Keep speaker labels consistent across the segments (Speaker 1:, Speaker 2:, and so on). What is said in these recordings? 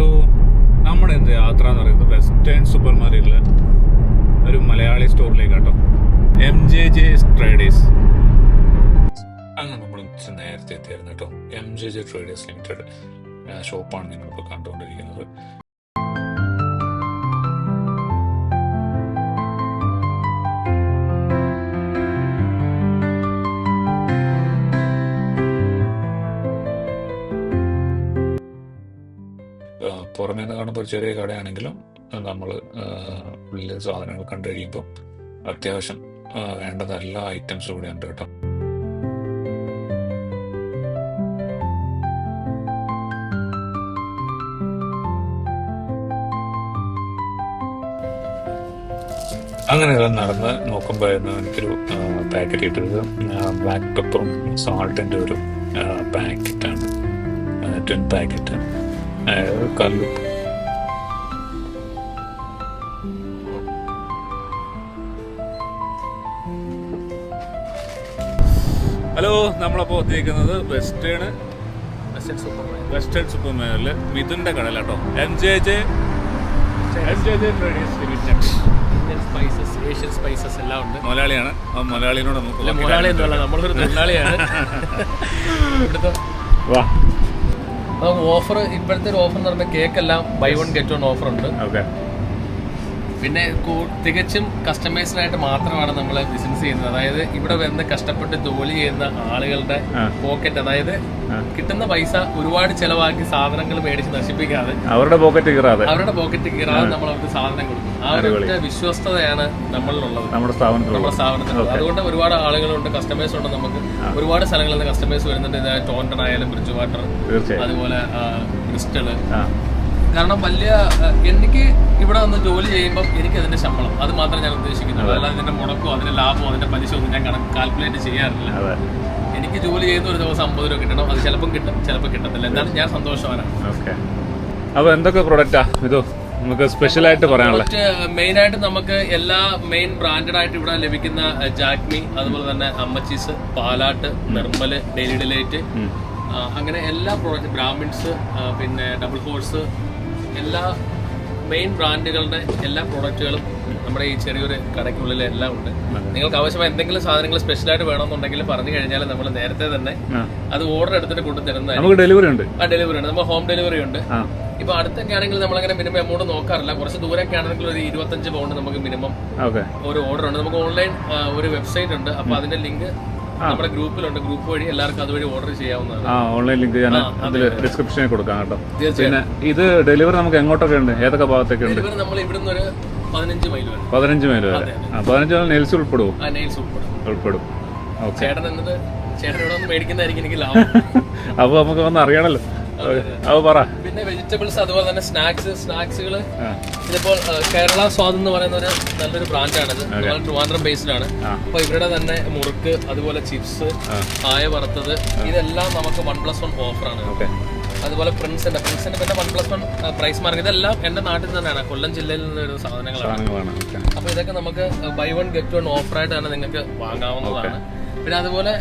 Speaker 1: Hello നമ്മുടെ എന്ത് യാത്ര എന്ന് പറയുന്നത് വെസ്റ്റേൺ സൂപ്പർ മാർക്കറ്റിലെ ഒരു മലയാളി സ്റ്റോറിലേക്ക് കേട്ടോ എം ജെ ജെ ട്രേഡേഴ്സ് അങ്ങനെ നമ്മൾ നേരത്തെ എത്തിയായിരുന്നു കേട്ടോ. M J J traders limited ഷോപ്പാണ് നിങ്ങളിപ്പോൾ കണ്ടുകൊണ്ടിരിക്കുന്നത്. പുറമേ നിന്ന് കാണുമ്പോൾ ഒരു ചെറിയ കടയാണെങ്കിലും നമ്മൾ ഉള്ളിലെ സാധനങ്ങൾ കണ്ടു കഴിയുമ്പോൾ അത്യാവശ്യം വേണ്ടത് എല്ലാ ഐറ്റംസും കൂടെ ഉണ്ട് കേട്ടോ. അങ്ങനെ ഇത് നടന്ന് നോക്കുമ്പോഴായിരുന്നു എനിക്കൊരു പാക്കറ്റ് കിട്ടിയത് ബ്ലാക്ക് പെപ്പറും സാൾട്ടിന്റെ ഒരു പാക്കറ്റാണ് ട്വൻ പാക്കറ്റ് കല്ലുപ്പ് ഹലോ നമ്മളപ്പോൾ എത്തിയിരിക്കുന്നത് വെസ്റ്റേൺ വെസ്റ്റേൺ സൂപ്പർ വെസ്റ്റേൺ മിഥുന്റെ കടയിലാട്ടോ M J J M J J traders limited
Speaker 2: Indian spices Asian spices എല്ലാം ഉണ്ട്.
Speaker 1: മലയാളിയാണ്. ആ മലയാളിനോട് നമുക്ക് ബാക്കി
Speaker 2: എന്നല്ല നമ്മളൊരു തൊഴിലാളിയാണ്.
Speaker 1: വാ.
Speaker 2: ഓഫർ ഇപ്പോഴത്തെ ഒരു ഓഫർ എന്ന് പറയുമ്പോൾ കേക്ക് എല്ലാം buy one get one offer ഉണ്ട്. പിന്നെ തികച്ചും കസ്റ്റമേഴ്സിനായിട്ട് മാത്രമാണ് നമ്മൾ ബിസിനസ് ചെയ്യുന്നത്. അതായത് ഇവിടെ വരുന്ന കഷ്ടപ്പെട്ട് ജോലി ചെയ്യുന്ന ആളുകളുടെ പോക്കറ്റ് അതായത് കിട്ടുന്ന പൈസ ഒരുപാട് ചെലവാക്കി സാധനങ്ങൾ മേടിച്ച് നശിപ്പിക്കാതെ
Speaker 1: അവരുടെ പോക്കറ്റ് കീറാതെ.
Speaker 2: അവരുടെ പോക്കറ്റ് കീറാതെ നമ്മൾ അവർക്ക് സാധനം കൊടുക്കും. ആ ഒരു വിശ്വസ്തതയാണ് നമ്മളിലുള്ളത്.
Speaker 1: നമ്മുടെ സ്ഥാപനത്തിൽ
Speaker 2: നമ്മുടെ സ്ഥാപനത്തിൽ അതുകൊണ്ട് ഒരുപാട് ആളുകളുണ്ട് കസ്റ്റമേഴ്സ് ഉണ്ട് നമുക്ക്. ഒരുപാട് സ്ഥലങ്ങളിൽ നിന്ന് കസ്റ്റമേഴ്സ് വരുന്നുണ്ട്. ടോണ്ടൺ ആയാലും ബ്രിഡ്ജ് വാട്ടർ അതുപോലെ ബ്രിസ്റ്റൾ
Speaker 1: ആ.
Speaker 2: കാരണം വലിയ എനിക്ക് ഇവിടെ വന്ന് ജോലി ചെയ്യുമ്പോൾ എനിക്ക് അതിന്റെ ശമ്പളം. അത് മാത്രമേ ഞാൻ ഉദ്ദേശിക്കുന്നുള്ളൂ. അല്ലാതെ അതിന്റെ മുടക്കോ അതിന്റെ ലാഭമോ അതിന്റെ പലിശ ഒന്നും ഞാൻ കണക്ക് കാൽക്കുലേറ്റ് ചെയ്യാറില്ല. എനിക്ക് ജോലി ചെയ്യുന്ന ഒരു ദിവസം അമ്പത് രൂപ കിട്ടണം. അത് ചിലപ്പം കിട്ടും ചിലപ്പോൾ കിട്ടത്തില്ല. എന്നാലും ഞാൻ സന്തോഷവാനാണ്.
Speaker 1: അപ്പൊ അപ്പോൾ എന്തൊക്കെ പ്രൊഡക്റ്റാ ഇതോ നമുക്ക് സ്പെഷ്യൽ ആയിട്ട് പറയാനുള്ള.
Speaker 2: മെയിൻ ആയിട്ട് നമുക്ക് എല്ലാ മെയിൻ ബ്രാൻഡഡ് ആയിട്ട് ഇവിടെ ലഭിക്കുന്ന ജാക്മി അതുപോലെ തന്നെ അമ്മച്ചീസ് പാലാട്ട് നിർമ്മൽ ഡെയിലി ഡിലൈറ്റ് അങ്ങനെ എല്ലാ പ്രോഡക്റ്റ് ബ്രാഹ്മിൻസ് പിന്നെ ഡബിൾ ഹോഴ്സ് എല്ലാ മെയിൻ ബ്രാൻഡുകളുടെ എല്ലാ പ്രോഡക്റ്റുകളും നമ്മുടെ ഈ ചെറിയൊരു കടയ്ക്കുള്ളിൽ എല്ലാം ഉണ്ട്. നിങ്ങൾക്ക് ആവശ്യമായ എന്തെങ്കിലും സാധനങ്ങൾ സ്പെഷ്യലായിട്ട് വേണമെന്നുണ്ടെങ്കിൽ പറഞ്ഞു കഴിഞ്ഞാൽ നമ്മൾ നേരത്തെ തന്നെ അത് ഓർഡർ എടുത്തിട്ട് കൊണ്ടു തരുന്ന
Speaker 1: നമുക്ക് ഡെലിവറി ഉണ്ട്.
Speaker 2: ആ ഡെലിവറി ഉണ്ട്. നമ്മൾ ഹോം ഡെലിവറി ഉണ്ട്. ഇപ്പൊ അടുത്തൊക്കെ ആണെങ്കിൽ നമ്മളങ്ങനെ മിനിമം എമൗണ്ട് നോക്കാറില്ല. കുറച്ച് ദൂരൊക്കെ ആണെങ്കിൽ ഒരു ഇരുപത്തഞ്ച് പൗണ്ട് നമുക്ക് മിനിമം ഒരു ഓർഡർ ഉണ്ട്. നമുക്ക് ഓൺലൈൻ ഒരു വെബ്സൈറ്റ് ഉണ്ട്. അപ്പൊ അതിന്റെ ലിങ്ക് നമ്മുടെ ഗ്രൂപ്പിലുണ്ട്. ഗ്രൂപ്പ് വഴി എല്ലാവർക്കും അതുവഴി ഓർഡർ ചെയ്യാവുന്നതാണ്.
Speaker 1: ആ ഓൺലൈൻ ലിങ്ക് ഞാൻ അതിൽ ഡിസ്ക്രിപ്ഷനിൽ കൊടുക്കാം കേട്ടോ. പിന്നെ ഇത് ഡെലിവറി നമുക്ക് എങ്ങോട്ടൊക്കെ ഉണ്ട്? ഏതൊക്കെ ഭാഗത്തൊക്കെ ഉണ്ട്?
Speaker 2: നമ്മൾ ഇവിടുന്ന് ഒരു പതിനഞ്ച് മൈൽ വരെ.
Speaker 1: പതിനഞ്ച് മൈൽ വരെ. ആ പതിനഞ്ച് മൈൽ നെൽസ് ഉൾപ്പെടുവോ?
Speaker 2: ആ നെയിൽസ് ഉൾപ്പെടും.
Speaker 1: ഉൾപ്പെടും. ഓക്കെ.
Speaker 2: ചേട്ടൻ എന്നത് ചേട്ടൻ ഇവിടെ വന്ന് മേടിക്കുന്നതായിരിക്കും എനിക്ക് ലാഭം.
Speaker 1: അപ്പോൾ നമുക്ക് വന്ന് അറിയണല്ലോ.
Speaker 2: പിന്നെ വെജിറ്റബിൾസ് അതുപോലെ തന്നെ സ്നാക്സ് സ്നാക്സുകൾ ഇതിപ്പോൾ കേരള സ്വാദ് എന്ന് പറയുന്ന ഒരു നല്ലൊരു ബ്രാൻഡാണിത് ട്രിവാൻഡ്രം ബേസ്ഡ് ആണ്. അപ്പൊ ഇവരുടെ തന്നെ മുറുക്ക് അതുപോലെ ചിപ്സ് കായ വറുത്തത് ഇതെല്ലാം നമുക്ക് വൺ പ്ലസ് വൺ ഓഫറാണ് അതുപോലെ പ്രിൻസിന്റെ പ്രിൻസിന്റെ പിന്നെ one plus one price mark ഇതെല്ലാം എന്റെ നാട്ടിൽ തന്നെയാണ്. കൊല്ലം ജില്ലയിൽ നിന്ന് വരുന്ന സാധനങ്ങളാണ്. അപ്പൊ ഇതൊക്കെ നമുക്ക് ബൈ വൺ ഗെറ്റ് വൺ ഓഫറായിട്ട് തന്നെ നിങ്ങൾക്ക് വാങ്ങാവുന്നതാണ്. പിന്നെ അതുപോലെ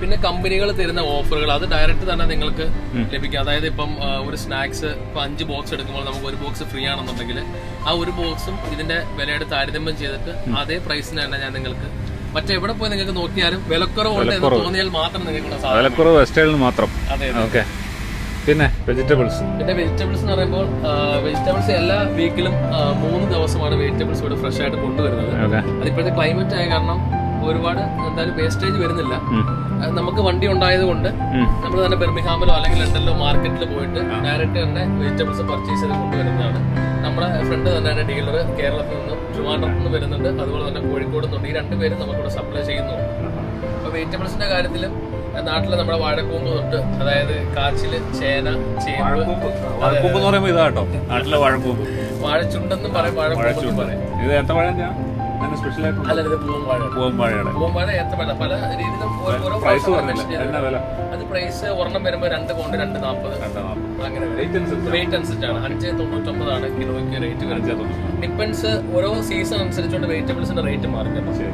Speaker 2: പിന്നെ കമ്പനികൾ തരുന്ന ഓഫറുകൾ അത് ഡയറക്റ്റ് തന്നെ നിങ്ങൾക്ക് ലഭിക്കും. അതായത് ഇപ്പം ഒരു സ്നാക്സ് ഇപ്പം അഞ്ച് ബോക്സ് എടുക്കുമ്പോൾ നമുക്ക് ഒരു ബോക്സ് ഫ്രീ ആണെന്നുണ്ടെങ്കിൽ ആ ഒരു ബോക്സും ഇതിന്റെ വിലയുടെ താരതമ്യം ചെയ്തിട്ട് അതേ പ്രൈസിന് തന്നെ ഞാൻ നിങ്ങൾക്ക് മറ്റെവിടെ പോയി നിങ്ങൾക്ക് നോക്കിയാലും വിലക്കുറവുണ്ട് എന്ന് തോന്നിയാൽ മാത്രം നിങ്ങൾക്ക്
Speaker 1: വിലക്കുറവ് വെസ്റ്റേണിൽ മാത്രം. ഓക്കെ. പിന്നെ വെജിറ്റബിൾസ്
Speaker 2: പിന്നെ വെജിറ്റബിൾസ് എന്ന് പറയുമ്പോൾ വെജിറ്റബിൾസ് എല്ലാ വീക്കിലും മൂന്ന് ദിവസമാണ് വെജിറ്റബിൾസ് ഇവിടെ ഫ്രഷ് ആയിട്ട് കൊണ്ടുവരുന്നത്.
Speaker 1: അതിപ്പോഴത്തെ
Speaker 2: അത് ഇപ്പോഴത്തെ ക്ലൈമറ്റ് ആയ കാരണം ഒരുപാട് എന്തായാലും വേസ്റ്റേജ് വരുന്നില്ല. നമുക്ക് വണ്ടി ഉണ്ടായത് കൊണ്ട് നമ്മൾ തന്നെ ബെർമിഹാമിലോ അല്ലെങ്കിൽ ലണ്ടനിലോ മാർക്കറ്റിൽ പോയിട്ട് ഡയറക്റ്റ് തന്നെ വെജിറ്റബിൾസ് പർച്ചേസ് ചെയ്ത് കൊണ്ടുവരുന്നതാണ്. നമ്മുടെ ഫ്രണ്ട് തന്നെയാണ് ഡീലർ കേരളത്തിൽ നിന്നും ട്രിവാൻഡ്രത്തിൽ നിന്ന് വരുന്നുണ്ട്. അതുപോലെ തന്നെ കോഴിക്കോട് നിന്നുണ്ട് ഈ രണ്ടുപേരും നമുക്കിവിടെ സപ്ലൈ ചെയ്യുന്നുണ്ട് അപ്പോൾ വെജിറ്റബിൾസിന്റെ കാര്യത്തിലും നാട്ടിലെ നമ്മുടെ വാഴക്കൂമ്പ് തൊട്ട് അതായത് കാച്ചിൽ ചേന ചേമ്പ്
Speaker 1: വാഴക്കൂമ്പ്. എന്ന് പറയുമ്പോൾ ഇതാട്ടോ നാട്ടിലെ വാഴക്കൂമ്പ്.
Speaker 2: വാഴച്ചുണ്ടെന്നും പറയും വാഴക്കൂമ്പെന്നും പറയും.
Speaker 1: ഇത് എത്ര
Speaker 2: അല്ല ഇത് പൂവൻ വാഴ
Speaker 1: പൂവമ്പാഴയുടെ
Speaker 2: പൂവൻ എത്ര ഏത്തപ്പഴ പല രീതിയിലും ഓരോ- ഓരോ
Speaker 1: പ്രൈസ്
Speaker 2: ഭാഗത്ത്
Speaker 1: പറഞ്ഞില്ല
Speaker 2: mention
Speaker 1: എന്നാ വില?
Speaker 2: അത് പ്രൈസ് ഒരെണ്ണം വരുമ്പോൾ രണ്ട് പൗണ്ട് രണ്ട് നാൽപ്പത്
Speaker 1: രണ്ടാം
Speaker 2: അങ്ങനെ
Speaker 1: റേറ്റ് അനുസരിച്ച്.
Speaker 2: റേറ്റ് അനുസരിച്ചാണ്. അഞ്ച് തൊണ്ണൂറ്റൊമ്പതാണ് കിലോയ്ക്ക് റേറ്റ് വരുന്നത്.
Speaker 1: അഞ്ചേ തൊണ്ണൂറ്.
Speaker 2: ഡിപ്പെൻസ് ഓരോ സീസൺ അനുസരിച്ചുകൊണ്ട് വെജിറ്റബിൾസിന്റെ റേറ്റ് മാറും
Speaker 1: ശരി.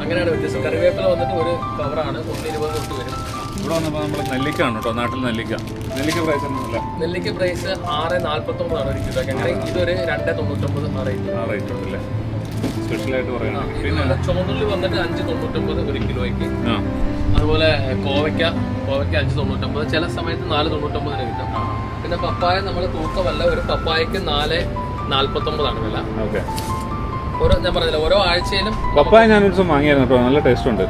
Speaker 2: അങ്ങനെയാണ് വ്യത്യസ്തം കറിവേപ്പില വന്നിട്ട് ഒരു കവറാണ് ഒന്ന് ഇരുപത് തൊട്ട് വരും.
Speaker 1: ഇവിടെ വന്നപ്പോൾ നമ്മൾ നെല്ലിക്കാണ് കേട്ടോ. നാട്ടിൽ നെല്ലിക്ക. നെല്ലിക്ക പ്രൈസ് ഒന്നുമില്ല.
Speaker 2: നെല്ലിക്ക പ്രൈസ് ആറ് നാല്പത്തൊമ്പതാണ് ഒരു കിലോ അങ്ങനെ ഇതൊരു രണ്ട് തൊണ്ണൂറ്റൊമ്പത് ആ റേറ്റ്
Speaker 1: ആ റേറ്റ് ഉണ്ടല്ലേ? സ്പെഷ്യലായിട്ട് പറയുന്നത്. പിന്നെ
Speaker 2: ചുമന്നുള്ളി വന്നിട്ട് അഞ്ച് തൊണ്ണൂറ്റൊമ്പത് ഒരു കിലോയ്ക്ക്. അതുപോലെ കോവയ്ക്ക കോവയ്ക്ക അഞ്ച് തൊണ്ണൂറ്റൊമ്പത്. ചില സമയത്ത് നാല് തൊണ്ണൂറ്റൊമ്പതിന് കിട്ടും. പിന്നെ പപ്പായ നമ്മൾ തൂക്കമല്ല ഒരു പപ്പായക്ക് നാല് നാല്പത്തൊമ്പതാണ് വില.
Speaker 1: ഓക്കെ.
Speaker 2: ഓരോ ഞാൻ പറഞ്ഞില്ല ഓരോ ആഴ്ചയിലും
Speaker 1: പപ്പായ ഞാൻ ഒരു ദിവസം വാങ്ങിയായിരുന്നു നല്ല ടേസ്റ്റ് ഉണ്ട്.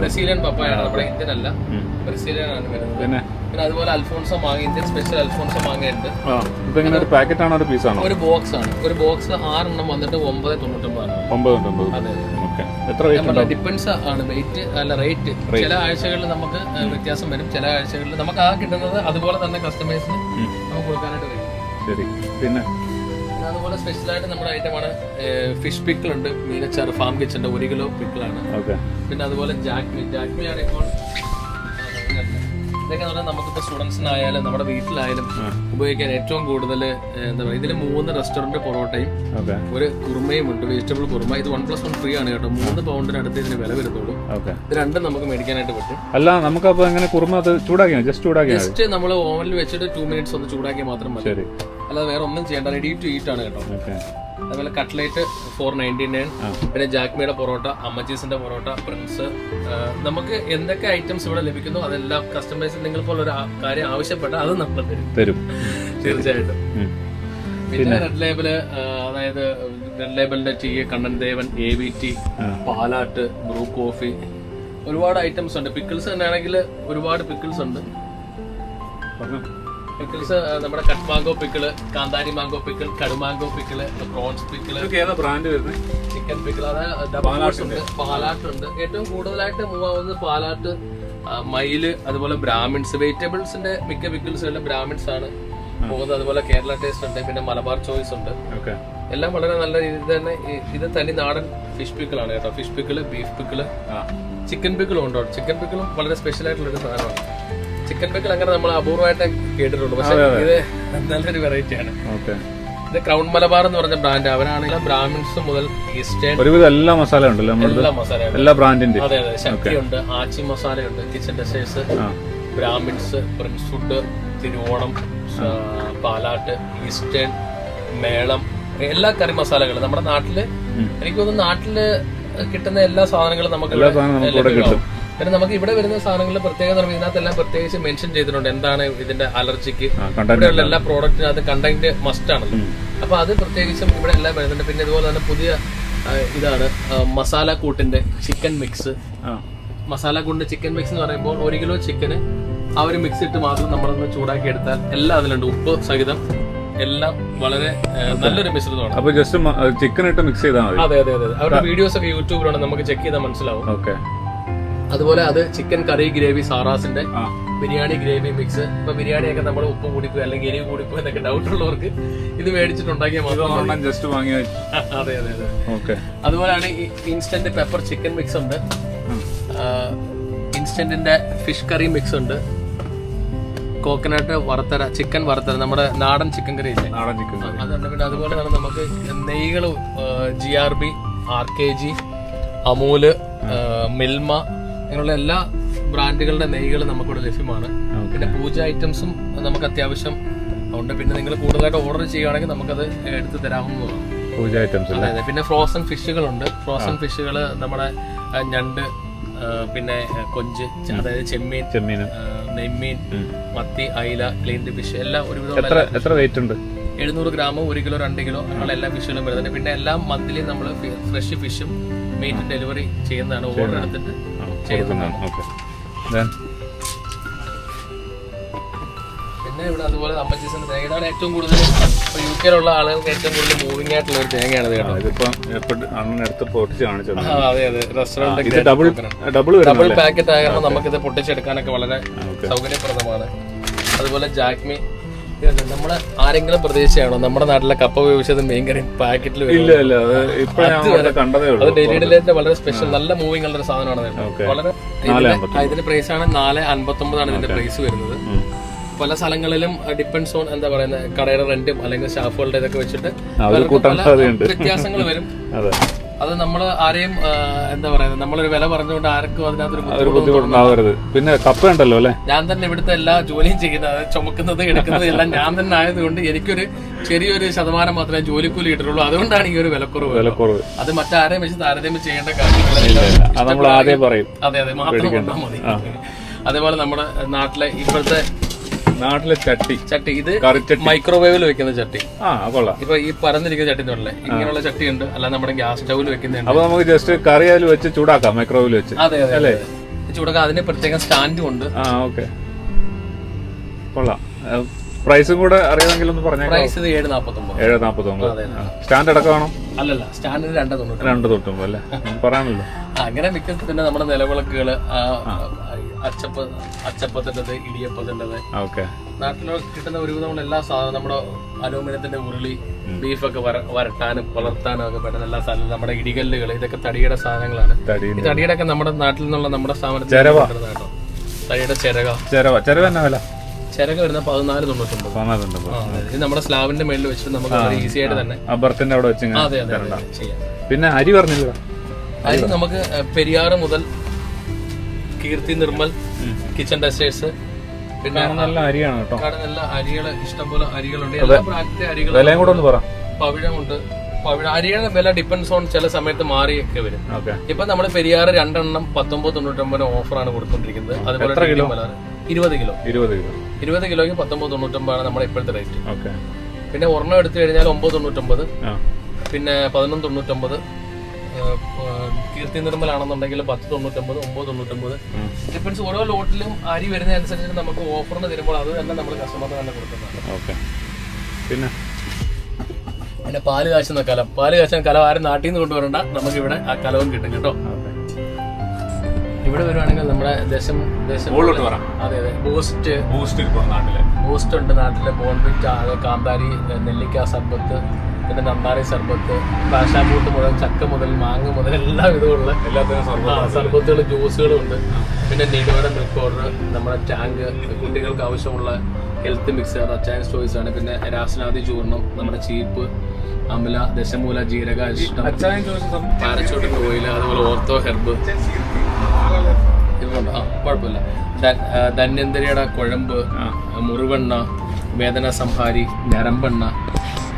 Speaker 2: ബ്രസീലിയൻ പപ്പായാണ്. നമ്മുടെ ഇന്ത്യൻ അല്ല. ബ്രസീലിയൻ ആണ് വരുന്നത്.
Speaker 1: പിന്നെ?
Speaker 2: പിന്നെ അതുപോലെ അൽഫോൺസോ മാങ്ങ ഇന്ത്യൻ സ്പെഷ്യൽ അൽഫോൺസോ മാങ്ങയുണ്ട്.
Speaker 1: ഇതെങ്ങനെ ഒരു പാക്കറ്റ് ആണോ ഒരു പീസാണോ
Speaker 2: ഒരു ബോക്സ് ആണ്. ഒരു ബോക്സ് ആറെണ്ണം വന്നിട്ട് ഒമ്പത് തൊണ്ണൂറ്റൊമ്പതാണ്.
Speaker 1: ഒമ്പത് ഉണ്ട് ഒമ്പത് ഓക്കെ. എത്ര റേറ്റ് ഉണ്ടാവും?
Speaker 2: ഡിപ്പെൻസ് ആണ്. വെയിറ്റ് അല്ല റേറ്റ് ചില ആഴ്ചകളിൽ നമുക്ക് വ്യത്യാസം വരും. ചില ആഴ്ചകളിൽ നമുക്ക് ആ കിട്ടുന്നത് അതുപോലെ തന്നെ കസ്റ്റമേഴ്സിന് നമുക്ക് കൊടുക്കാനായിട്ട് വരും.
Speaker 1: ശരി. പിന്നെ?
Speaker 2: അതുപോലെ സ്പെഷ്യലായിട്ട് നമ്മുടെ ഐറ്റമാണ് ഫിഷ് പിക്കിൾ ഉണ്ട്. മീനച്ചാർ ഫാം കിച്ചന്റെ ഒരു കിലോ പിക്കിളാണ് പിന്നെ അതുപോലെ ജാക്മി. ജാക്മി ആണ് ഇപ്പോൾ ഇതൊക്കെ പറഞ്ഞാൽ നമുക്കിപ്പോൾ സ്റ്റുഡൻസിനായാലും നമ്മുടെ വീട്ടിലായാലും ഉപയോഗിക്കാൻ ഏറ്റവും കൂടുതൽ എന്താ പറയുക ഇതിൽ മൂന്ന് റെസ്റ്റോറന്റ് പൊറോട്ടയും ഒരു കുറുമയും ഉണ്ട് വെജിറ്റബിൾ കുറുമ. ഇത് വൺ പ്ലസ് വൺ ഫ്രീ ആണ് കേട്ടോ. മൂന്ന് പൗണ്ടിനടുത്ത് ഇതിന് വില വരുന്നുള്ളൂ. ഇത് രണ്ടും നമുക്ക് മേടിക്കാനായിട്ട് പറ്റും.
Speaker 1: അല്ല നമുക്ക് അപ്പോൾ എങ്ങനെ കുറുമ അത് ചൂടാക്കി ജസ്റ്റ് ചൂടാക്കി
Speaker 2: ജസ്റ്റ് നമ്മൾ ഓവനിൽ വെച്ചിട്ട് ടു മിനിറ്റ്സ് ഒന്ന് ചൂടാക്കി മാത്രം മതി. അല്ലാതെ വേറെ ഒന്നും ചെയ്യേണ്ട. റെഡി ടു ഈറ്റ് ആണ് കേട്ടോ. അതുപോലെ കട്ട്ലേറ്റ് ഫോർ നയന്റി നയൻ പിന്നെ ജാക്മിയുടെ പൊറോട്ട അമ്മച്ചീസിന്റെ പൊറോട്ട പ്രിൻസ് നമുക്ക് എന്തൊക്കെ ഐറ്റംസ് ഇവിടെ ലഭിക്കുന്നു? അതെല്ലാം കസ്റ്റമൈസ് നിങ്ങൾ പോലെ ഒരു കാര്യം ആവശ്യപ്പെട്ട അത് നമ്മൾ തരും.
Speaker 1: തരും.
Speaker 2: തീർച്ചയായിട്ടും. പിന്നെ റെഡ് ലേബിൾ അതായത് red ലേബിളിന്റെ tea Kannan Devan A V T Palat Bru coffee ഒരുപാട് ഐറ്റംസ് ഉണ്ട്. പിക്കിൾസ് തന്നെ ആണെങ്കിൽ ഒരുപാട് പിക്കിൾസ് ഉണ്ട്. പിക്കിൾസ് നമ്മുടെ കട്ട് മാംഗോ പിക്കിൾ കാന്താരി മാംഗോ പിക്കിൾ കടുമാംഗോ പിക്കിൾ പ്രോൺസ്
Speaker 1: പിക്കിൾ ഏതാ ബ്രാൻഡ് വരുന്നത്?
Speaker 2: ചിക്കൻ പിക്കിൾ അതായത് പാലാട്ട് ഉണ്ട്. പാലാട്ടുണ്ട് ഏറ്റവും കൂടുതലായിട്ട് മൂവ് ആവുന്നത് പാലാട്ട് മയിൽ അതുപോലെ ബ്രാഹ്മിൻസ്. വെജിറ്റബിൾസിന്റെ മിക്ക പിക്കിൾസുകളിലും ബ്രാഹ്മിൻസ് ആണ് പോകുന്നത്. അതുപോലെ കേരള ടേസ്റ്റ് ഉണ്ട് പിന്നെ മലബാർ ചോയ്സ് ഉണ്ട്. എല്ലാം വളരെ നല്ല രീതിയിൽ തന്നെ ഇത് തനി നാടൻ ഫിഷ് പിക്കിളാണ് കേട്ടോ. Fish pickle beef
Speaker 1: pickle
Speaker 2: chicken പിക്കിളും ഉണ്ടോ? ചിക്കൻ പിക്കിളും വളരെ സ്പെഷ്യൽ ആയിട്ടുള്ള ഒരു സാധനമാണ്. ചിക്കൻ പിക്കിൾ അങ്ങനെ നമ്മൾ അപൂർവമായിട്ട് കേട്ടിട്ടുള്ളൂ. പക്ഷെ ഇത് നല്ലൊരു വെറൈറ്റി ആണ്. ഇത് ക്രൗൺ മലബാർ എന്ന് പറഞ്ഞ ബ്രാൻഡ് അവരാണെങ്കിൽ ബ്രാഹ്മിൻസ് മുതൽ ഈസ്റ്റേൺ
Speaker 1: ഒരുവിധം എല്ലാ മസാല ഉണ്ടല്ലോ
Speaker 2: എല്ലാ മസാല
Speaker 1: എല്ലാ ബ്രാൻഡിന്റെ
Speaker 2: അതെ അതെ. ശക്തിയുണ്ട് Aachi മസാലയുണ്ട് kitchen treasures Brahmins prince food Thiruvonam Palat eastern Melam എല്ലാ കറി മസാലകളും നമ്മുടെ
Speaker 1: നാട്ടിൽ.
Speaker 2: എനിക്ക് തോന്നുന്നു നാട്ടിൽ കിട്ടുന്ന എല്ലാ സാധനങ്ങളും നമുക്ക്.
Speaker 1: കിട്ടും.
Speaker 2: പിന്നെ നമുക്ക് ഇവിടെ വരുന്ന സാധനങ്ങളിൽ പ്രത്യേകത ഇതിനകത്തെല്ലാം പ്രത്യേകിച്ച് മെൻഷൻ ചെയ്തിട്ടുണ്ട്. എന്താണ് ഇതിന്റെ അലർജിക്ക് ഇവിടെയുള്ള എല്ലാ പ്രോഡക്റ്റിനകത്ത് കണ്ടന്റ് മസ്റ്റ് ആണല്ലോ. അപ്പൊ അത് പ്രത്യേകിച്ചും ഇവിടെ എല്ലാം വരുന്നുണ്ട്. പിന്നെ ഇതുപോലെ തന്നെ പുതിയ ഇതാണ് മസാല കൂട്ടിന്റെ ചിക്കൻ മിക്സ് മസാല കൂട്ടിന്റെ ചിക്കൻ മിക്സ് എന്ന് പറയുമ്പോൾ ഒരു കിലോ ചിക്കന് ആ ഒരു മിക്സ് ഇട്ട് മാത്രം നമ്മളൊന്ന് ചൂടാക്കി എടുത്താൽ എല്ലാം അതിലുണ്ട്. ഉപ്പ് സഹിതം എല്ലാം വളരെ നല്ലൊരു മിശ്രിതമാണ്
Speaker 1: അപ്പൊ ജസ്റ്റ് ചിക്കൻ ഇട്ട് മിക്സ് ചെയ്താൽ മതി.
Speaker 2: അതെ അതെ അതെ. അവരുടെ വീഡിയോസ് ഒക്കെ യൂട്യൂബിലാണ് നമുക്ക് ചെക്ക് ചെയ്താൽ മനസ്സിലാവും.
Speaker 1: ഓക്കെ.
Speaker 2: അതുപോലെ അത് ചിക്കൻ കറി ഗ്രേവി സാറാസിന്റെ ബിരിയാണി ഗ്രേവി മിക്സ് ഇപ്പൊ ബിരിയാണിയൊക്കെ നമ്മൾ ഉപ്പ് കൂടിപ്പോയി അല്ലെങ്കിൽ എരിവ് കൂടിപ്പോയി എന്നൊക്കെ ഡൗട്ട് ഉള്ളവർക്ക് ഇത് മേടിച്ചിട്ടുണ്ടാക്കിയാൽ മാത്രം മതി.
Speaker 1: ജസ്റ്റ് വാങ്ങിയ
Speaker 2: അതെ അതെ അതെ.
Speaker 1: ഓക്കെ.
Speaker 2: അതുപോലെയാണ് ഇൻസ്റ്റന്റ് പെപ്പർ ചിക്കൻ മിക്സ് ഉണ്ട്. ഇൻസ്റ്റന്റിന്റെ ഫിഷ് കറി മിക്സ് ഉണ്ട്. കോക്കനട്ട് വറുത്തര ചിക്കൻ വറുത്തര നമ്മുടെ നാടൻ ചിക്കൻ കറി ഇല്ലേ?
Speaker 1: നാടൻ ചിക്കൻ
Speaker 2: അതുണ്ട്. പിന്നെ അതുപോലെ തന്നെ നമുക്ക് നെയ്കൾ G R B R K G Amul Milma അങ്ങനെയുള്ള എല്ലാ ബ്രാൻഡുകളുടെ നെയ്കളും നമുക്കിവിടെ ലഭ്യമാണ്. പിന്നെ പൂജ ഐറ്റംസും നമുക്ക് അത്യാവശ്യം ഉണ്ട്. പിന്നെ നിങ്ങൾ കൂടുതലായിട്ട് ഓർഡർ ചെയ്യുകയാണെങ്കിൽ നമുക്കത് എടുത്തു തരാവുന്നതാണ്
Speaker 1: പൂജ ഐറ്റംസ്
Speaker 2: അതെ പിന്നെ ഫ്രോസൺ ഫിഷുകളുണ്ട് ഫ്രോസൺ ഫിഷുകൾ നമ്മുടെ ഞണ്ട് പിന്നെ കൊഞ്ച് അതായത് ചെമ്മീൻ
Speaker 1: ചെമ്മീൻ.
Speaker 2: നെയ്മീൻ മത്തി അയില ക്ലീൻഡ് ഫിഷ് എല്ലാം ഒരുവിധം
Speaker 1: എത്ര വെയിറ്റ് ഉണ്ട്?
Speaker 2: എഴുന്നൂറ് ഗ്രാം ഒരു കിലോ രണ്ട് കിലോ അങ്ങനെയുള്ള എല്ലാ ഫിഷുകളും വരുന്നുണ്ട്. പിന്നെ എല്ലാം മന്ത്ലി നമ്മൾ ഫ്രഷ് ഫിഷും മീറ്റ് ഡെലിവറി ചെയ്യുന്നതാണ്. ഓർഡർ എടുത്തിട്ട്
Speaker 1: കൊടുക്കുന്നതാണ് ഓക്കെ. ദെൻ
Speaker 2: പിന്നെ ഇവിടെ അതുപോലെ ഏറ്റവും കൂടുതൽ യു കെയിലുള്ള ആളുകൾക്ക് ഏറ്റവും കൂടുതൽ മൂവിംഗ് ആയിട്ടുള്ള ഒരു തേങ്ങയാണ് ഇത് കേട്ടോ.
Speaker 1: ഇതിപ്പോ എപ്പോഴും അണ്ണൻ എടുത്ത് പൊട്ടിച്ച് കാണിച്ചത്
Speaker 2: ആ, അതെ അതെ. റെസ്റ്റോറന്റ്
Speaker 1: ഡബിൾ ഡബിൾ
Speaker 2: പാക്കറ്റ് നമുക്കിത് പൊട്ടിച്ചെടുക്കാനൊക്കെ വളരെ സൗകര്യപ്രദമാണ്. അതുപോലെ ജാക്മി നമ്മുടെ ആരെങ്കിലും പ്രതീക്ഷയാണോ? നമ്മുടെ നാട്ടിലെ കപ്പ ഉപയോഗിച്ചത് മീൻകറി പാക്കറ്റിൽ
Speaker 1: ഇല്ല ഇല്ല. അത് ഇപ്പൊ കണ്ടതേ ഉള്ളൂ.
Speaker 2: ഡെയിലി ഡിലേറ്റിന്റെ വളരെ സ്പെഷ്യൽ നല്ല മൂവിംഗ് ഉള്ള ഒരു സാധനമാണ് വളരെ ഇതിന്റെ- പ്രൈസ് ആണ് നാല് അൻപത്തൊമ്പതാണ് ഇതിന്റെ പ്രൈസ് വരുന്നത്. പല സ്ഥലങ്ങളിലും ഡിപ്പെൻസ് ഓൺ എന്താ പറയുന്നത് കടയുടെ റെന്റും അല്ലെങ്കിൽ സ്റ്റാഫുകളുടെ ഇതൊക്കെ വെച്ചിട്ട് വ്യത്യാസങ്ങൾ വരും.
Speaker 1: അതെ
Speaker 2: നമ്മൾ ആരെയും എന്താ പറയുന്നത് നമ്മളൊരു വില പറഞ്ഞുകൊണ്ട് ആർക്കും അതിനകത്തൊരു
Speaker 1: ബുദ്ധിമുട്ടുണ്ടാവരുത്. പിന്നെ കപ്പ ഉണ്ടല്ലോ അല്ലേ?
Speaker 2: ഞാൻ തന്നെ ഇവിടുത്തെ എല്ലാ ജോലിയും ചെയ്യുന്നത് ചുമക്കുന്നത് എടുക്കുന്നത് എല്ലാം ഞാൻ തന്നെ ആയതുകൊണ്ട് എനിക്കൊരു ചെറിയൊരു ശതമാനം മാത്രമേ ജോലിക്കൂലി കിട്ടുള്ളൂ അതുകൊണ്ടാണ് ഈ ഒരു വിലക്കുറവ്
Speaker 1: വിലക്കുറവ്.
Speaker 2: അത് മറ്റാരെയും വെച്ച് താരതമ്യം ചെയ്യേണ്ട കാര്യമില്ല.
Speaker 1: നമ്മൾ ആദ്യം പറയും.
Speaker 2: അതെ അതെ. മാത്രം കൊണ്ടാൽ മതി. അതേപോലെ നമ്മുടെ നാട്ടിലെ ഇപ്പോഴത്തെ
Speaker 1: നാട്ടിലെ ചട്ടി.
Speaker 2: ചട്ടി. ഇത് മൈക്രോവേവിൽ വെക്കുന്ന ചട്ടി.
Speaker 1: ആ കൊള്ളാം.
Speaker 2: ഇപ്പൊ ഈ പരന്നിരിക്കുന്ന ചട്ടി തൊല്ലേ ഇങ്ങനെയുള്ള ചട്ടി ഉണ്ട് അല്ല നമ്മുടെ ഗ്യാസ് സ്റ്റൗവിൽ വെക്കുന്നുണ്ട്.
Speaker 1: അപ്പൊ നമുക്ക് ജസ്റ്റ് കറി അതിൽ വെച്ച് ചൂടാക്കാം മൈക്രോവേവിൽ വെച്ച്.
Speaker 2: അതെ അതെ ചൂടാക്കാം അതിന് പ്രത്യേകം സ്റ്റാൻഡും ഉണ്ട്.
Speaker 1: ആ ഓക്കെ. കൊള്ളാം. പ്രൈസും കൂടെ അറിയാമെങ്കിൽ ഒന്ന് പറഞ്ഞേക്കാം
Speaker 2: പ്രൈസ് ഏഴ് നാപ്പത്തൊമ്പത്.
Speaker 1: ഏഴ് നാപ്പത്തൊമ്പത്. സ്റ്റാൻഡ് അടക്കമാണോ
Speaker 2: അല്ലല്ല സ്റ്റാൻഡിന് രണ്ട് തൊണ്ണൂറ്റി
Speaker 1: രണ്ട് തൊട്ടുമ്പോ അല്ലേ? ഉം, പറയാനല്ലോ
Speaker 2: അങ്ങനെ മിക്ക പിന്നെ നമ്മുടെ നിലവിളക്കുകൾ അച്ചപ്പ അച്ചപ്പത്തിന്റെത് ഇടിയപ്പത്തിന്റെത്.
Speaker 1: ഓക്കെ.
Speaker 2: നാട്ടിൽ കിട്ടുന്ന ഒരുവിധമുള്ള എല്ലാ സാധനം നമ്മുടെ അലൂമിനിയത്തിന്റെ ഉരുളി ബീഫൊക്കെ വര വരട്ടാനും വളർത്താനും ഒക്കെ പറ്റുന്ന എല്ലാ സാധനവും നമ്മുടെ ഇടികല്ലുകൾ ഇതൊക്കെ തടിയുടെ സാധനങ്ങളാണ്.
Speaker 1: തടി
Speaker 2: തടിയുടെ. ഒക്കെ നമ്മുടെ നാട്ടിൽ നിന്നുള്ള നമ്മുടെ സ്ഥാപനത്തിൽ കേട്ടോ. തടിയുടെ ചിരക.
Speaker 1: ചെരവ. ചിരവ എന്നാ വില?
Speaker 2: ചിരക വരുന്ന പതിനാല് തൊണ്ണൂറ്റൊമ്പത്. ഇത് നമ്മുടെ സ്ലാബിന്റെ മേളിൽ വെച്ച് നമുക്ക് ഈസി ആയിട്ട് തന്നെ
Speaker 1: അവിടെ വെച്ച്
Speaker 2: അതെ അതെ ചെയ്യാം.
Speaker 1: പിന്നെ അരി പറഞ്ഞില്ല.
Speaker 2: അരി നമുക്ക് പെരിയാറ് മുതൽ കീർത്തി നിർമ്മൽ കിച്ചൺ ടെസ്റ്റേഴ്സ് പിന്നെ
Speaker 1: നല്ല അരിയാണ് കേട്ടോ.
Speaker 2: നല്ല അരികൾ ഇഷ്ടംപോലെ അരികളുണ്ട്. എല്ലാ ബ്രാൻഡിന്റെ അരികൾ
Speaker 1: വിലയും കൂടെ ഒന്ന് പറ.
Speaker 2: പവിഴമുണ്ട്. പവിഴ അരിയുടെ വില ഡിപ്പെൻസ് ഓൺ ചില സമയത്ത് മാറിയൊക്കെ വരും. ഇപ്പൊ നമ്മൾ പെരിയാറ് രണ്ടെണ്ണം പത്തൊമ്പത് തൊണ്ണൂറ്റൊമ്പത് ഓഫറാണ് കൊടുത്തോണ്ടിരിക്കുന്നത്. അതുപോലെ ഇരുപത് കിലോ.
Speaker 1: ഇരുപത് കിലോ.
Speaker 2: ഇരുപത് കിലോയ്ക്ക് പത്തൊമ്പത് തൊണ്ണൂറ്റൊമ്പതാണ് നമ്മുടെ ഇപ്പോഴത്തെ റേറ്റ് പിന്നെ ഒരെണ്ണം എടുത്തു കഴിഞ്ഞാൽ ഒമ്പത് തൊണ്ണൂറ്റൊമ്പത്. പിന്നെ പതിനൊന്ന് തൊണ്ണൂറ്റൊമ്പത്. കീർത്തി നിർമ്മലാണെന്നുണ്ടെങ്കിൽ പത്ത് തൊണ്ണൂറ്റൊമ്പത് ഒമ്പത് തൊണ്ണൂറ്റൊമ്പത്. ഡിപ്പെൻസ് ഓരോ ലോട്ടിലും അരി വരുന്നതനുസരിച്ച് നമുക്ക് ഓഫറിന് തരുമ്പോൾ അത് തന്നെ നമ്മൾ കസ്റ്റമറിന് തന്നെ കൊടുക്കുന്നതാണ്.
Speaker 1: ഓക്കെ. പിന്നെ?
Speaker 2: പിന്നെ പാൽ കാച്ചുന്ന കലം. പാൽ കാച്ചാൻ കലം ആരും നാട്ടിൽ നിന്ന് കൊണ്ടുവരണ്ട. നമുക്ക് ഇവിടെ ആ കലവും കിട്ടും കേട്ടോ. ഇവിടെ വരുവാണെങ്കിൽ നമ്മുടെ ദേശം ദേശം അതെ അതെ. ബൂസ്റ്റ്.
Speaker 1: ബൂസ്റ്റ് നാട്ടിൽ.
Speaker 2: ബൂസ്റ്റ് ഉണ്ട് നാട്ടിലെ. ബോൺവിറ്റ് ആണ് കാന്താരി നെല്ലിക്ക സർബത്ത് പിന്നെ നമ്പാറി സർബത്ത് പാഷാമ്പൂട്ട് മുതൽ ചക്ക മുതൽ മാങ്ങ മുതൽ എല്ലാ വിധമുള്ള
Speaker 1: എല്ലാത്തിനും
Speaker 2: സർബത്തുകൾ ജ്യൂസുകളും ഉണ്ട്. പിന്നെ നീഡോയുടെ മിൽക്ക് പൗഡർ നമ്മുടെ ടാങ്ക് കുട്ടികൾക്ക് ആവശ്യമുള്ള ഹെൽത്ത് മിക്സ് അച്ചായൻസ് ചോയ്സ് ആണ്. പിന്നെ രാസനാദി ചൂർണം നമ്മുടെ ചീപ്പ് അമല ദശമൂല ജീരക ഇഷ്ടം. പാരച്ചൂട്ടിന്റെ ഓയിൽ അതുപോലെ ഓർത്തോ ഹെർബ്. ഇതുകൊണ്ട് ആ കുഴപ്പമില്ല. ധന്യന്തരയുടെ കുഴമ്പ് മുറിവെണ്ണ വേദന സംഹാരി ഞരമ്പെണ്ണ.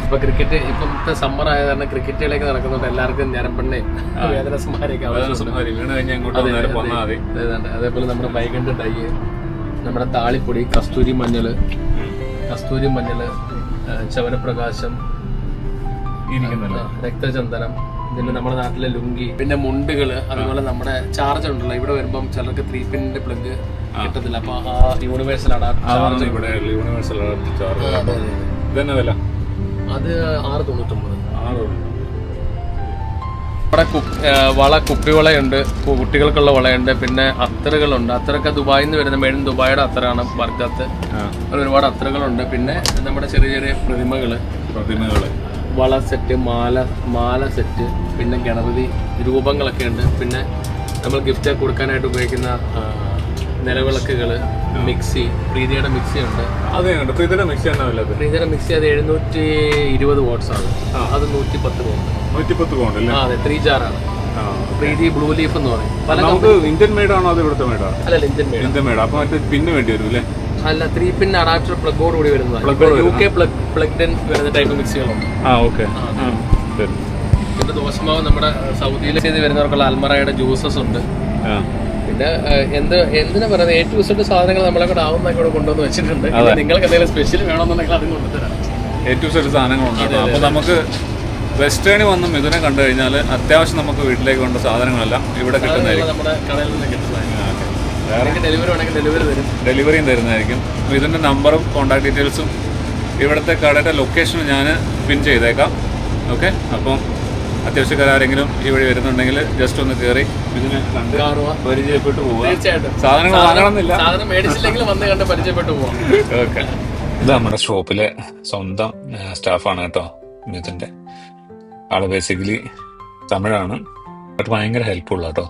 Speaker 2: ഇപ്പൊ ക്രിക്കറ്റ് ഇപ്പോഴത്തെ സമ്മർ ആയ കാരണം ക്രിക്കറ്റുകളൊക്കെ നടക്കുന്നുണ്ട് എല്ലാവർക്കും ഞരമ്പെണ്ണയും വേദന സംഹാരിയൊക്കെ അതേപോലെ നമ്മുടെ വൈകണ്ട് ഡൈ നമ്മുടെ താളിപ്പൊടി കസ്തൂരി മഞ്ഞൾ കസ്തൂരി മഞ്ഞൾ ചവനപ്രകാശം
Speaker 1: ഇരിക്കുന്നില്ല
Speaker 2: രക്തചന്ദനം പിന്നെ നമ്മുടെ നാട്ടിലെ ലുങ്കി പിന്നെ മുണ്ടുകൾ അതുപോലെ നമ്മുടെ ചാർജർ ഉണ്ടല്ലോ ഇവിടെ വരുമ്പം ചിലർക്ക് ത്രീ പിന്നിന്റെ പ്ലഗ് കിട്ടത്തില്ല. അപ്പൊ ആ യൂണിവേഴ്സൽ
Speaker 1: അതാണ് ഇവിടെ യൂണിവേഴ്സൽ ചാർജ് ഇതന്നെ വില?
Speaker 2: അത് ആറ് തൊണ്ണൂറ്റൊമ്പത്.
Speaker 1: ആറ്
Speaker 2: വള കുപ്പിവളയുണ്ട് കുട്ടികൾക്കുള്ള വളയുണ്ട് പിന്നെ അത്തറുകളുണ്ട്. അത്തറൊക്കെ ദുബായിന്ന് നിന്ന് വരുന്ന മെയിൻ ദുബായിയുടെ അത്തറാണ് ബർഗത്ത് അങ്ങനെ ഒരുപാട് അത്തറുകളുണ്ട്. പിന്നെ നമ്മുടെ ചെറിയ ചെറിയ പ്രതിമകൾ.
Speaker 1: പ്രതിമകൾ.
Speaker 2: വള സെറ്റ് മാല മാല സെറ്റ് പിന്നെ ഗണപതി രൂപങ്ങളൊക്കെ ഉണ്ട്. പിന്നെ നമ്മൾ ഗിഫ്റ്റ് കൊടുക്കാനായിട്ട് ഉപയോഗിക്കുന്ന നിലവിളക്കുകൾ മിക്സി പ്രീതിയുടെ മിക്സി ഉണ്ട്.
Speaker 1: അതെയുണ്ട് ഇപ്പൊ മിക്സി
Speaker 2: പ്രീതിയുടെ മിക്സി അത് എഴുന്നൂറ്റി ഇരുപത് വോട്ട്സ് ആണ്. അത് നൂറ്റി പത്ത്
Speaker 1: പോണ്ട് അല്ലേ?
Speaker 2: ആ അതെ ത്രീ ജാറാണ് പ്രീതി ബ്ലൂ ലീഫ് എന്ന് പറയും.
Speaker 1: നമുക്ക് ഇന്ത്യൻ മെയ്ഡ് ആണോ അത് ഇവിടുത്തെ മേഡാണോ
Speaker 2: അല്ല ഇന്ത്യൻ മേഡ്
Speaker 1: ഇന്ത്യൻ മേഡ് അപ്പൊ മറ്റേ പിന്നെ വേണ്ടി വരും അല്ലേ?
Speaker 2: അല്ല ത്രീ പിൻ അഡാപ്റ്റർ പ്ലഗോട് കൂടി വരുന്നത്. U K plug plug in വരുന്ന ടൈപ്പ് മിക്സികളുണ്ട്
Speaker 1: ആ ഓക്കെ
Speaker 2: പിന്നെ ദോശമാവ് നമ്മുടെ സൗദിയിൽ ചെയ്ത് വരുന്നവർക്കുള്ള അൽമറയുടെ ജ്യൂസസ് ഉണ്ട്. പിന്നെ എന്ത് എന്തിനാ പറയുന്നത്? എ ടു സെഡ് സാധനങ്ങൾ നമ്മളെ കൂടെ ആവുന്നൊക്കെ ഇവിടെ കൊണ്ടുവന്ന് വെച്ചിട്ടുണ്ട്. നിങ്ങൾക്ക് എന്തെങ്കിലും സ്പെഷ്യൽ വേണമെന്നുണ്ടെങ്കിൽ അതും കൊണ്ടുതരാം
Speaker 1: എ ടു സെറ്റ് സാധനങ്ങളുണ്ട്. അപ്പൊ നമുക്ക് വെസ്റ്റേൺ വന്ന് മിഥുനെ കണ്ടു കഴിഞ്ഞാൽ അത്യാവശ്യം നമുക്ക് വീട്ടിലേക്ക് വേണ്ട സാധനങ്ങളെല്ലാം ഇവിടെ കിട്ടുന്നതായിരിക്കും.
Speaker 2: നമ്മുടെ കടയിൽ നിന്ന് കിട്ടുന്നതായിരിക്കും
Speaker 1: ആ, okay. വേറെ
Speaker 2: നിങ്ങൾക്ക് ഡെലിവറി വേണമെങ്കിൽ ഡെലിവറി തരും.
Speaker 1: ഡെലിവറിയും തരുന്നതായിരിക്കും. അപ്പോൾ ഇതിന്റെ നമ്പറും കോൺടാക്ട് ഡീറ്റെയിൽസും ഇവിടുത്തെ കടയുടെ ലൊക്കേഷനും ഞാൻ പിൻ ചെയ്തേക്കാം. ഓക്കെ അപ്പം അത്യാവശ്യക്കാർ ആരെങ്കിലും ഈ വഴി വരുന്നുണ്ടെങ്കിൽ ജസ്റ്റ് ഒന്ന് കയറി ഇതിനെ കണ്ട്
Speaker 2: കാണുക
Speaker 1: പരിചയപ്പെട്ട് പോവുക.
Speaker 2: തീർച്ചയായിട്ടും.
Speaker 1: സാധനങ്ങൾ വാങ്ങണമെന്നില്ല.
Speaker 2: സാധനം മേടിച്ചില്ലെങ്കിൽ വന്ന് കണ്ട് പരിചയപ്പെട്ടു പോവാം.
Speaker 1: ഓക്കെ ഇത് നമ്മുടെ ഷോപ്പിലെ സ്വന്തം സ്റ്റാഫാണ് കേട്ടോ മിഥുന്റെ. ആൾ ബേസിക്കലി തമിഴാണ്. ബട്ട് ഭയങ്കര ഹെൽപ്ഫുൾ കേട്ടോ.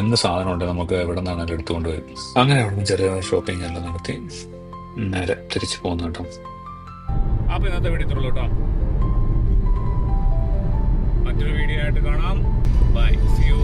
Speaker 1: എന്ത് സാധനം ഉണ്ട് നമുക്ക് എവിടെ നിന്നാണെങ്കിലും എടുത്തുകൊണ്ട് വരും അങ്ങനെ അവിടെ നിന്ന് ചെറിയ ഷോപ്പിംഗ് എല്ലാം നടത്തി നേരെ തിരിച്ചു പോകുന്നു കേട്ടോ. അപ്പൊ ഇന്നത്തെ വീഡിയോ കേട്ടോ. മറ്റൊരു വീഡിയോ ആയിട്ട് കാണാം. By C U